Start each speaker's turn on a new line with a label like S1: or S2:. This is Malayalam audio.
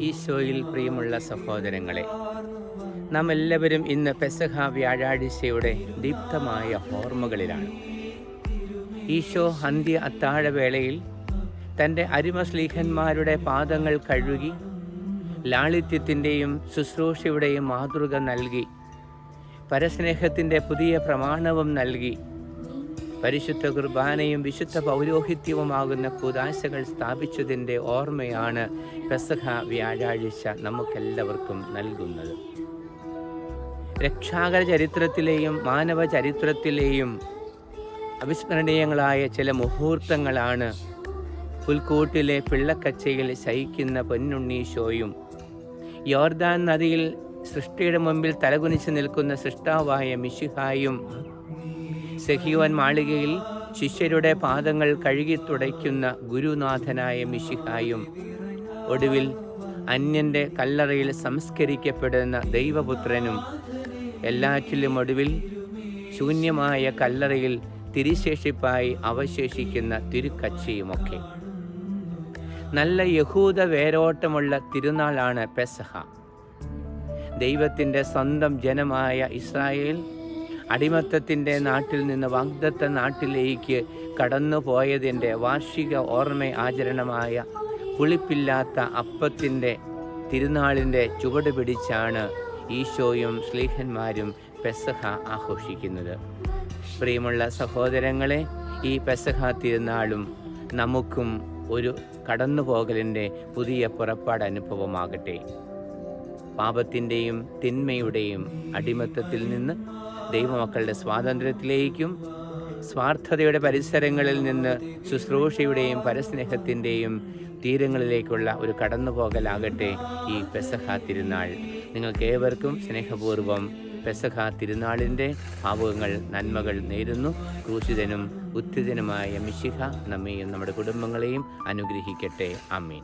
S1: ഈശോയിൽ പ്രിയമുള്ള സഹോദരങ്ങളെ നാം എല്ലാവരും ഇന്ന് പെസഹ വ്യാഴാഴ്ചയുടെ ദീപ്തമായ ഓർമ്മകളിലാണ്. ഈശോ അന്ത്യ അത്താഴവേളയിൽ തന്റെ അരിമസ്ലീഹന്മാരുടെ പാദങ്ങൾ കഴുകി ലാളിത്യത്തിന്റെയും ശുശ്രൂഷയുടെയും മാതൃക നൽകി പരസ്നേഹത്തിന്റെ പുതിയ പ്രമാണവും നൽകി പരിശുദ്ധ കുർബാനയും വിശുദ്ധ പൗരോഹിത്യവുമാകുന്ന കൂതാശകൾ സ്ഥാപിച്ചതിന്റെ ഓർമ്മയാണ് പെസഹ വ്യാഴാഴ്ച നമുക്കെല്ലാവർക്കും നൽകുന്നത്. രക്ഷാകര ചരിത്രത്തിലെയും മാനവ ചരിത്രത്തിലെയും അവിസ്മരണീയങ്ങളായ ചില മുഹൂർത്തങ്ങളാണ് പുൽക്കൂട്ടിലെ പിള്ളക്കച്ചയിൽ ശയിക്കുന്ന പൊന്നുണ്ണീശോയും യോർദാൻ നദിയിൽ സൃഷ്ടിയുടെ മുമ്പിൽ തലകുനിച്ച് നിൽക്കുന്ന സൃഷ്ടാവായ മിശിഹായും സഹിയോൻ മാളികയിൽ ശിഷ്യരുടെ പാദങ്ങൾ കഴുകി തുടയ്ക്കുന്ന ഗുരുനാഥനായ മിശിഹായും ഒടുവിൽ അന്യന്റെ കല്ലറയിൽ സംസ്കരിക്കപ്പെടുന്ന ദൈവപുത്രനും എല്ലാറ്റിലും ഒടുവിൽ ശൂന്യമായ കല്ലറയിൽ തിരിശേഷിപ്പായി അവശേഷിക്കുന്ന തിരുക്കച്ചിയുമൊക്കെ. നല്ല യഹൂദ വേരോട്ടമുള്ള തിരുനാളാണ് പെസഹ. ദൈവത്തിന്റെ സ്വന്തം ജനമായ ഇസ്രായേൽ അടിമത്തത്തിന്റെ നാട്ടിൽ നിന്ന് വാഗ്ദത്ത നാട്ടിലേക്ക് കടന്നു പോയതിന്റെ വാർഷിക ഓർമ്മ ആചരണമായ പുളിപ്പില്ലാത്ത അപ്പത്തിന്റെ തിരുനാളിന്റെ ചുവട് പിടിച്ചാണ് ഈശോയും സ്ലീഹന്മാരും പെസഹ ആഘോഷിക്കുന്നത്. പ്രിയമുള്ള സഹോദരങ്ങളെ ഈ പെസഹ തിരുനാളും നമുക്കും ഒരു കടന്നുപോകലിന്റെ പുതിയ പുറപ്പാട് അനുഭവമാകട്ടെ. പാപത്തിന്റെയും തിന്മയുടെയും അടിമത്തത്തിൽ നിന്ന് ദൈവമക്കളുടെ സ്വാതന്ത്ര്യത്തിലേക്കും സ്വാർത്ഥതയുടെ പരിസരങ്ങളിൽ നിന്ന് ശുശ്രൂഷയുടെയും പരസ്നേഹത്തിന്റെയും തീരങ്ങളിലേക്കുള്ള ഒരു കടന്നുപോകലാകട്ടെ ഈ പെസഹ തിരുനാൾ. നിങ്ങൾക്ക് ഏവർക്കും സ്നേഹപൂർവം പെസഹ തിരുനാളിന്റെ ഭാവുകങ്ങൾ നന്മകൾ നേരുന്നു. ക്രൂശിതനും ഉത്തിതനുമായ മിശിഹ നമ്മെയും നമ്മുടെ കുടുംബങ്ങളെയും അനുഗ്രഹിക്കട്ടെ. അമ്മീൻ